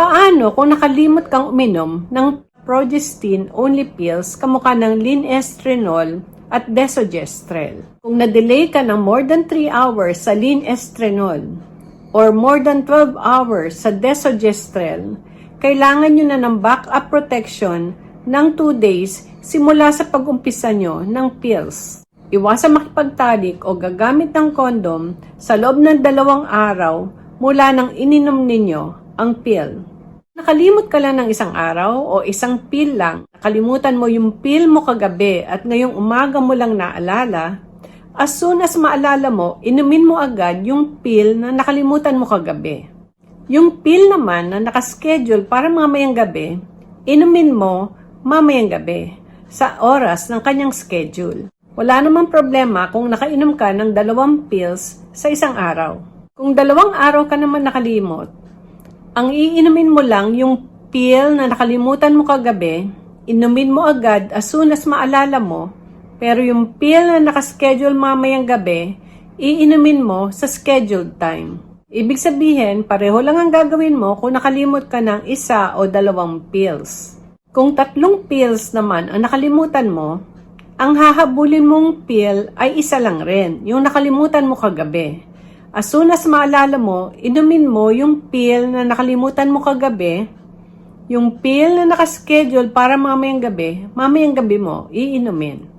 Paano kung nakalimot kang uminom ng progestin only pills kamukha ng linestrenol at desogestrel? Kung na-delay ka ng more than 3 hours sa linestrenol or more than 12 hours sa desogestrel, kailangan nyo na ng backup protection ng 2 days simula sa pag-umpisa nyo ng pills. Iwasang makipagtalik o gagamit ng kondom sa loob ng dalawang araw mula nang ininom ninyo ang pill. Nakalimot ka lang ng isang araw o isang pill lang, nakalimutan mo yung pill mo kagabi at ngayong umaga mo lang naalala, as soon as maalala mo, inumin mo agad yung pill na nakalimutan mo kagabi. Yung pill naman na nakaschedule para mamayang gabi, inumin mo mamayang gabi sa oras ng kanyang schedule. Wala namang problema kung nakainom ka ng dalawang pills sa isang araw. Kung dalawang araw ka naman nakalimot, ang iinumin mo lang yung pill na nakalimutan mo kagabi, inumin mo agad as soon as maalala mo, pero yung pill na nakaschedule mamayang gabi, iinumin mo sa scheduled time. Ibig sabihin, pareho lang ang gagawin mo kung nakalimot ka ng isa o dalawang pills. Kung tatlong pills naman ang nakalimutan mo, ang hahabulin mong pill ay isa lang rin, yung nakalimutan mo kagabi. As soon as maalala mo, inumin mo yung pill na nakalimutan mo kagabi, yung pill na nakaschedule para mamayang gabi, mamayang gabi mo, iinumin.